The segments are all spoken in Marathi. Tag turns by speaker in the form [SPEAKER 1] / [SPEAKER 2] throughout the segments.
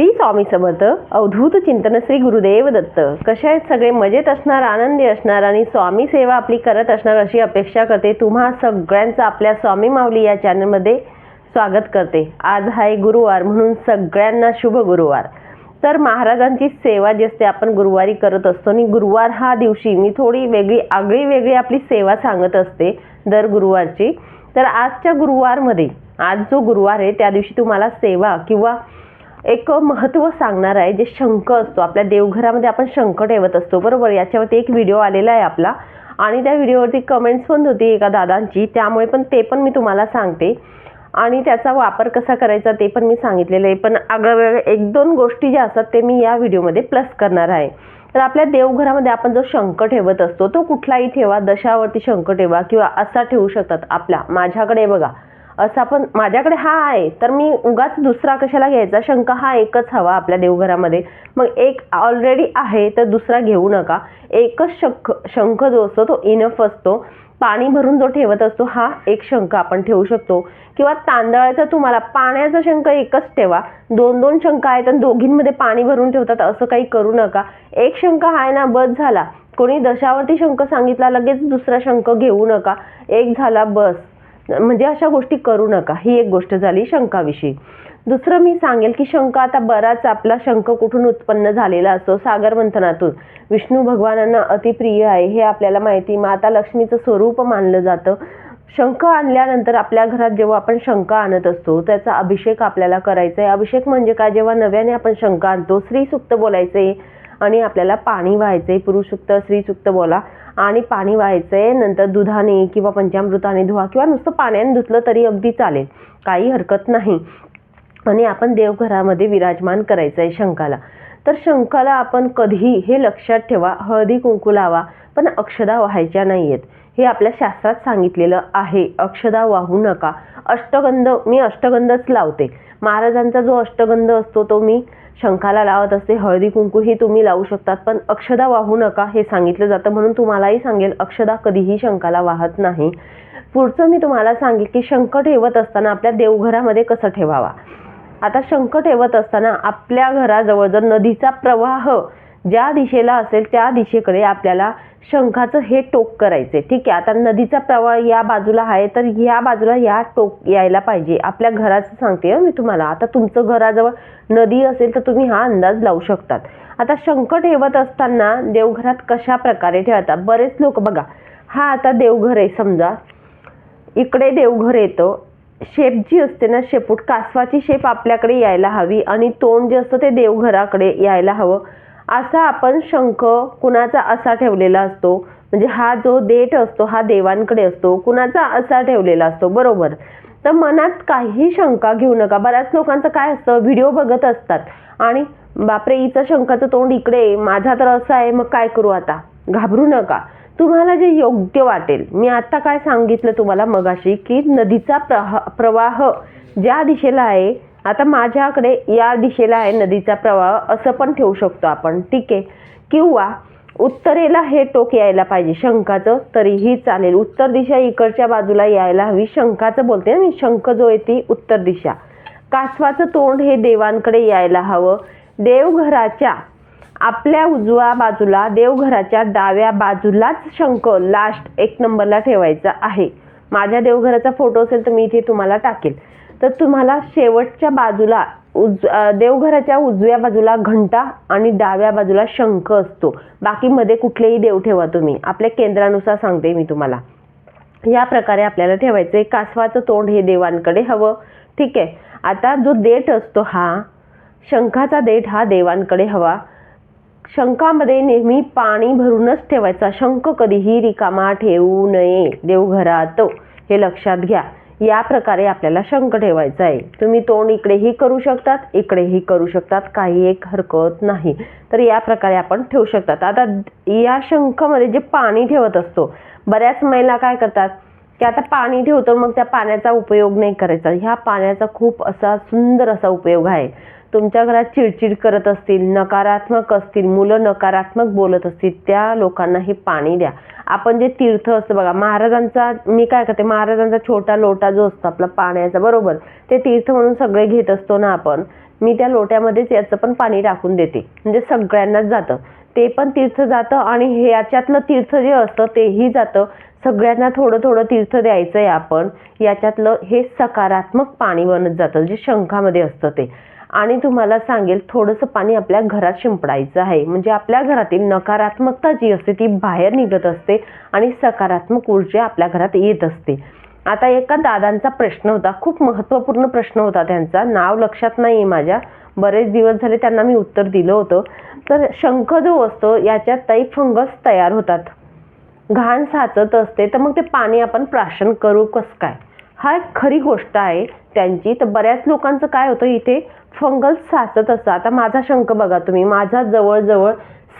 [SPEAKER 1] श्री स्वामी समर्थ अवधूत चिंतन श्री गुरुदेव दत्त. कसे आहेत सगळे? मजेत असणार आनंदी असणार आणि स्वामी सेवा आपली करत असणार अशी अपेक्षा करते. तुम्हा सगळ्यांचं आपल्या स्वामी माऊली या चॅनलमध्ये स्वागत करते. आज आहे गुरुवार म्हणून सगळ्यांना शुभ गुरुवार. तर महाराजांची सेवा जी असते आपण गुरुवारी करत असतो आणि गुरुवार हा दिवशी मी थोडी वेगळी आगळी वेगळी आपली सेवा सांगत असते दर गुरुवारची. तर आजच्या गुरुवारमध्ये आज जो गुरुवार आहे त्या दिवशी तुम्हाला सेवा किंवा एक महत्त्व सांगणार आहे जे शंख असतो आपल्या देवघरामध्ये आपण शंख ठेवत असतो बरोबर? याच्यावरती एक व्हिडिओ आलेला आहे आपला. आणि त्या व्हिडिओवरती कमेंट्स पण होती एका दादांची त्यामुळे पण ते पण मी तुम्हाला सांगते. आणि त्याचा वापर कसा करायचा ते पण मी सांगितलेलं आहे. पण आगळं एक दोन गोष्टी ज्या असतात ते मी या व्हिडिओमध्ये प्लस करणार आहे. तर आपल्या देवघरामध्ये आपण जो शंख ठेवत असतो तो कुठलाही ठेवा दशावरती शंख ठेवा किंवा असा ठेवू शकतात आपला माझ्याकडे बघा. असा पण माझ्याकडे हा आहे तर मी उगाच दुसरा कशाला घ्यायचा? शंख हा एकच हवा आपल्या देवघरामध्ये. मग एक ऑलरेडी आहे तर दुसरा घेऊ नका. एकच शंख शंख जो असतो तो इनफ असतो. पाणी भरून जो ठेवत असतो हा एक शंख आपण ठेवू शकतो. किंवा तांदळाचा तुम्हाला पाण्याचा शंख एकच ठेवा. दोन दोन शंख आहेत आणि दोघींमध्ये पाणी भरून ठेवतात असं काही करू नका. एक शंख आहे ना बस झाला. कोणी दशावरती शंख सांगितला लगेच दुसरा शंख घेऊ नका. एक झाला बस. म्हणजे अशा गोष्टी करू नका. ही एक गोष्ट झाली शंकाविषयी. दुसरं मी सांगेल की शंका आता बराच आपला शंख कुठून उत्पन्न झालेला असतो सागर मंथनातून विष्णू भगवानांना अतिप्रिय आहे हे आपल्याला माहिती माता लक्ष्मीचं स्वरूप मानलं जातं. शंख आणल्यानंतर आपल्या घरात जेव्हा आपण शंख आणत असतो त्याचा अभिषेक आपल्याला करायचा आहे. अभिषेक म्हणजे काय? जेव्हा नव्याने आपण शंख आणतो श्री सुक्त बोलायचे आणि आपल्याला पाणी व्हायचंय पुरुषुक्त श्री सुक्त बोला. आणि पाणी व्हायचंय नंतर दुधाने किंवा पंचामृताने धुवा किंवा नुसतं पाण्याने धुतलं तरी अगदी चालेल. काही हरकत नाही. आणि आपण देवघरामध्ये विराजमान करायचं आहे शंखाला. तर शंखाला आपण कधीही हे लक्षात ठेवा हळदी कुंकू लावा पण अक्षदा व्हायच्या नाही आहेत हे आपल्या शास्त्रात सांगितलेलं आहे. अक्षदा वाहू नका. अष्टगंध मी अष्टगंधच लावते. महाराजांचा जो अष्टगंध असतो तो मी शंखाला लावत असते. हळदी कुंकू ही तुम्ही लावू शकतात पण अक्षदा वाहू नका हे सांगितलं जातं. म्हणून तुम्हालाही सांगेल अक्षदा कधीही शंखाला वाहत नाही. पुढचं मी तुम्हाला सांगेल की शंख ठेवत असताना आपल्या देवघरामध्ये कसं ठेवावा? आता शंख ठेवत असताना आपल्या घराजवळ जर नदीचा प्रवाह ज्या दिशेला असेल त्या दिशेकडे आपल्याला शंखाचं हे टोक करायचे ठीक आहे आता नदीचा प्रवाह या बाजूला आहे तर ह्या बाजूला या टोक यायला पाहिजे. आपल्या घराचं सांगते मी तुम्हाला. आता तुमचं घराजवळ नदी असेल तर तुम्ही हा अंदाज लावू शकतात. आता शंख ठेवत असताना देवघरात कशा प्रकारे ठेवतात? बरेच लोक बघा हा आता देवघर आहे समजा. इकडे देवघर येतं. शेप जी असते ना शेपूट कासवाची शेप आपल्याकडे यायला हवी आणि तोंड जे असतं ते देवघराकडे यायला हवं. असा आपण शंख कुणाचा असा ठेवलेला असतो? म्हणजे हा जो देठ असतो हा देवांकडे असतो कुणाचा असा ठेवलेला असतो? बरोबर. तर मनात काही शंका घेऊ नका. बऱ्याच लोकांचं काय असतं? व्हिडिओ बघत असतात. आणि बापरे हिचं शंखाचं तोंड इकडे माझा तर असं आहे. मग काय करू आता? घाबरू नका. तुम्हाला जे योग्य वाटेल. मी आता काय सांगितलं तुम्हाला मगाशी की नदीचा प्रहा प्रवाह ज्या दिशेला आहे आता माझ्याकडे या दिशेला आहे नदीचा प्रवाह असं पण ठेवू शकतो आपण. ठीक आहे. किंवा उत्तरेला हे टोक यायला पाहिजे शंखाचं तरीही चालेल. उत्तर दिशा इकडच्या बाजूला यायला हवी. शंखाचं बोलते ना मी शंख जो आहे ती उत्तर दिशा. कासवाचं तोंड हे देवांकडे यायला हवं. देवघराच्या आपल्या उजव्या बाजूला देवघराच्या डाव्या बाजूलाच शंख लास्ट एक नंबरला ठेवायचा आहे. माझ्या देवघराचा फोटो असेल तर मी इथे तुम्हाला टाकेल. तर तुम्हाला शेवटच्या बाजूला उज देवघराच्या उजव्या बाजूला घंटा आणि डाव्या बाजूला शंख असतो. बाकीमध्ये कुठलेही देव ठेवा तुम्ही. आपल्या केंद्रानुसार सांगते मी तुम्हाला. या प्रकारे आपल्याला ठेवायचं आहे कासवाचं तोंड हे देवांकडे हवं. ठीक आहे? आता जो देठ असतो हा शंखाचा देठ हा देवांकडे हवा. शंखामध्ये नेहमी पाणी भरूनच ठेवायचा. शंख कधीही रिकामा ठेवू नये देवघरात. हे लक्षात घ्या. या प्रकारे आपल्याला शंख ठेवायचा आहे. तुम्ही तोंड इकडेही करू शकतात इकडेही करू शकतात काही एक हरकत नाही. तर या प्रकारे आपण ठेवू शकतात. आता या शंखमध्ये जे पाणी ठेवत असतो बऱ्याच महिला काय करतात की आता पाणी ठेवतो मग त्या पाण्याचा उपयोग नाही करायचा. ह्या पाण्याचा खूप असा सुंदर असा उपयोग आहे. तुमच्या घरात चिडचिड करत असतील नकारात्मक असतील मुलं नकारात्मक बोलत असतील त्या लोकांना हे पाणी द्या. आपण जे तीर्थ असतं बघा महाराजांचा मी काय करते महाराजांचा छोटा लोटा जो असतो आपला पाण्याचा बरोबर? ते तीर्थ म्हणून सगळे घेत असतो ना आपण मी त्या लोट्यामध्येच याचं पण पाणी टाकून देते. म्हणजे सगळ्यांनाच जातं. ते पण तीर्थ जातं आणि हे याच्यातलं तीर्थ जे असतं तेही जातं. सगळ्यांना थोडं थोडं तीर्थ द्यायचं आहे आपण याच्यातलं हे सकारात्मक पाणी बनत जातं जे शंखामध्ये असतं ते. आणि तुम्हाला सांगेल थोडंसं पाणी आपल्या घरात शिंपडायचं आहे. म्हणजे आपल्या घरातील नकारात्मकता जी असते ती बाहेर निघत असते आणि सकारात्मक ऊर्जा आपल्या घरात येत असते. आता एका दादांचा प्रश्न होता खूप महत्त्वपूर्ण प्रश्न होता त्यांचा. नाव लक्षात नाही आहे माझ्या. बरेच दिवस झाले त्यांना मी उत्तर दिलं होतं. तर शंख जो असतो याच्यात ताई फंगस तयार होतात. घाण साचत असते तर मग ते पाणी आपण प्राशन करू कसं काय? हा एक खरी गोष्ट आहे. त्यांची. तर बऱ्याच लोकांचं काय होतं इथे? फंगल साचत असतं. आता माझा शंख बघा तुम्ही. माझा जवळजवळ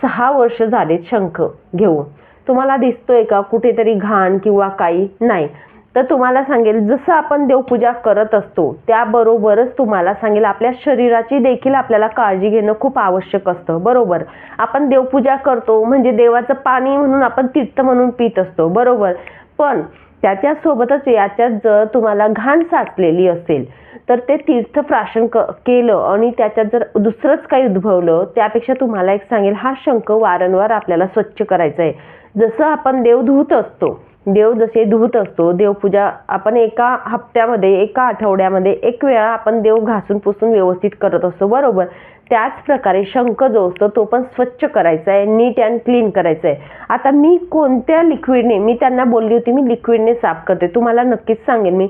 [SPEAKER 1] सहा वर्ष झालेत शंख घेऊन. तुम्हाला दिसतोय का? कुठेतरी घाण किंवा काही नाही. तर तुम्हाला सांगेल जसं आपण देवपूजा करत असतो त्याबरोबरच तुम्हाला सांगेल आपल्या शरीराची देखील आपल्याला काळजी घेणं खूप आवश्यक असतं. बरोबर? आपण देवपूजा करतो म्हणजे देवाचं पाणी म्हणून आपण तीर्थ म्हणून पित असतो. बरोबर? पण त्याच्यासोबतच याच्यात जर तुम्हाला घाण साचलेली असेल तर ते तीर्थ प्राशन क केलं आणि त्याच्यात जर दुसरंच काही उद्भवलं त्यापेक्षा तुम्हाला एक सांगेल हा शंख वारंवार आपल्याला स्वच्छ करायचा आहे जसं आपण देव धुत असतो देव जसे धुत असतो देवपूजा आपण एका हप्त्यामध्ये एका आठवड्यामध्ये एक वेळा आपण देव घासून पुसून व्यवस्थित करत असतो बरोबर? त्याच प्रकारे शंख जो असतो तो पण स्वच्छ करायचा आहे नीट अँड क्लीन करायचा आहे आता मी कोणत्या लिक्विडने मी त्यांना बोलली होती मी लिक्विडने साफ करते. तुम्हाला नक्कीच सांगेन मी.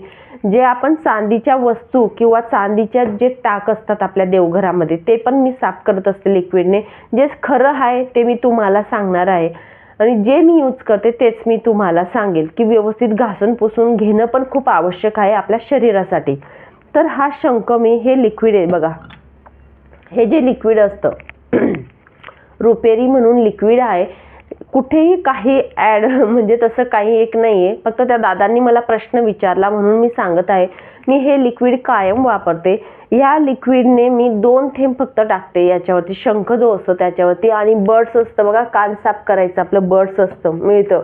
[SPEAKER 1] जे आपण चांदीच्या वस्तू किंवा चांदीच्या जे टाक असतात आपल्या देवघरामध्ये ते पण मी साफ करत असते लिक्विडने जे खरं आहे ते मी तुम्हाला सांगणार आहे. आणि जे मी यूज करते तेच मी तुम्हाला सांगेल की व्यवस्थित घासून पुसून घेणं पण खूप आवश्यक आहे आपल्या शरीरासाठी. तर हा शंख मी हे लिक्विड आहे बघा. हे जे लिक्विड असतं रुपेरी म्हणून लिक्विड आहे कुठेही काही ॲड म्हणजे तसं काही एक नाही आहे फक्त त्या दादांनी मला प्रश्न विचारला म्हणून मी सांगत आहे मी हे लिक्विड कायम वापरते. या लिक्विडने मी दोन थेंब फक्त टाकते याच्यावरती शंख जो असतो त्याच्यावरती आणि बर्ड्स असतं बघा कान साफ करायचं आपलं बर्ड्स असतं मिळतं.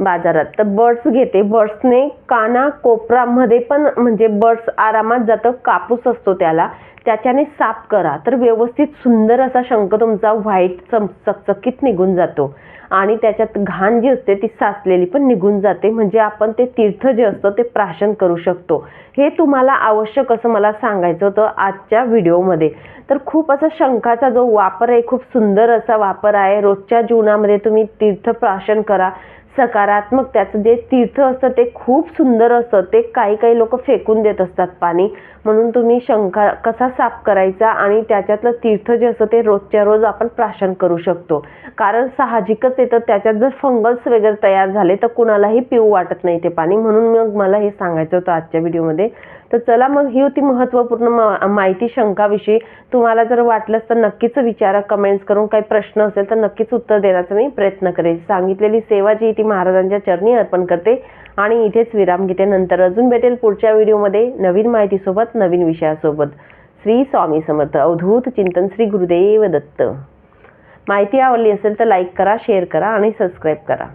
[SPEAKER 1] बाजारात. तर बर्ड्स घेते. बर्ड्सने काना कोपरामध्ये पण म्हणजे बर्ड्स आरामात जातं कापूस असतो त्याला. त्याच्याने साफ करा. तर व्यवस्थित सुंदर असा शंख तुमचा व्हाईट चम चकचकीत निघून जातो. आणि त्याच्यात घाण जी असते ती साचलेली पण निघून जाते. म्हणजे आपण ते तीर्थ जे असतं ते प्राशन करू शकतो. हे तुम्हाला आवश्यक असं मला सांगायचं होतं आजच्या व्हिडिओमध्ये. तर खूप असा शंखाचा जो वापर आहे खूप सुंदर असा वापर आहे. रोजच्या जीवनामध्ये तुम्ही तीर्थ प्राशन करा. सकारात्मक त्याचं जे तीर्थ असतं ते खूप सुंदर असतं. ते काही काही लोक फेकून देत असतात पाणी. म्हणून तुम्ही शंका कसा साफ करायचा आणि त्याच्यातलं तीर्थ जे असतं ते रोजच्या रोज आपण प्राशन करू शकतो. कारण साहजिकच येतं त्याच्यात जर फंगल्स वगैरे तयार झाले तर कुणालाही पिऊ वाटत नाही ते पाणी. म्हणून मग मला हे सांगायचं होतं आजच्या व्हिडिओमध्ये. तर चला मग ही होती महत्त्वपूर्ण मा माहिती शंकाविषयी. तुम्हाला जर वाटलंच तर नक्कीच विचारा कमेंट्स करून काही प्रश्न असेल तर नक्कीच उत्तर देण्याचा मी प्रयत्न करेन. सांगितलेली सेवा जी ती महाराजांच्या चरणी अर्पण करते आणि इथेच विराम घेते. नंतर अजून भेटेल पुढच्या व्हिडिओमध्ये नवीन माहितीसोबत नवीन विषयासोबत. श्री स्वामी समर्थ. अवधूत चिंतन श्री गुरुदेव दत्त. माहिती आवडली असेल तर लाईक करा शेअर करा आणि सबस्क्राईब करा.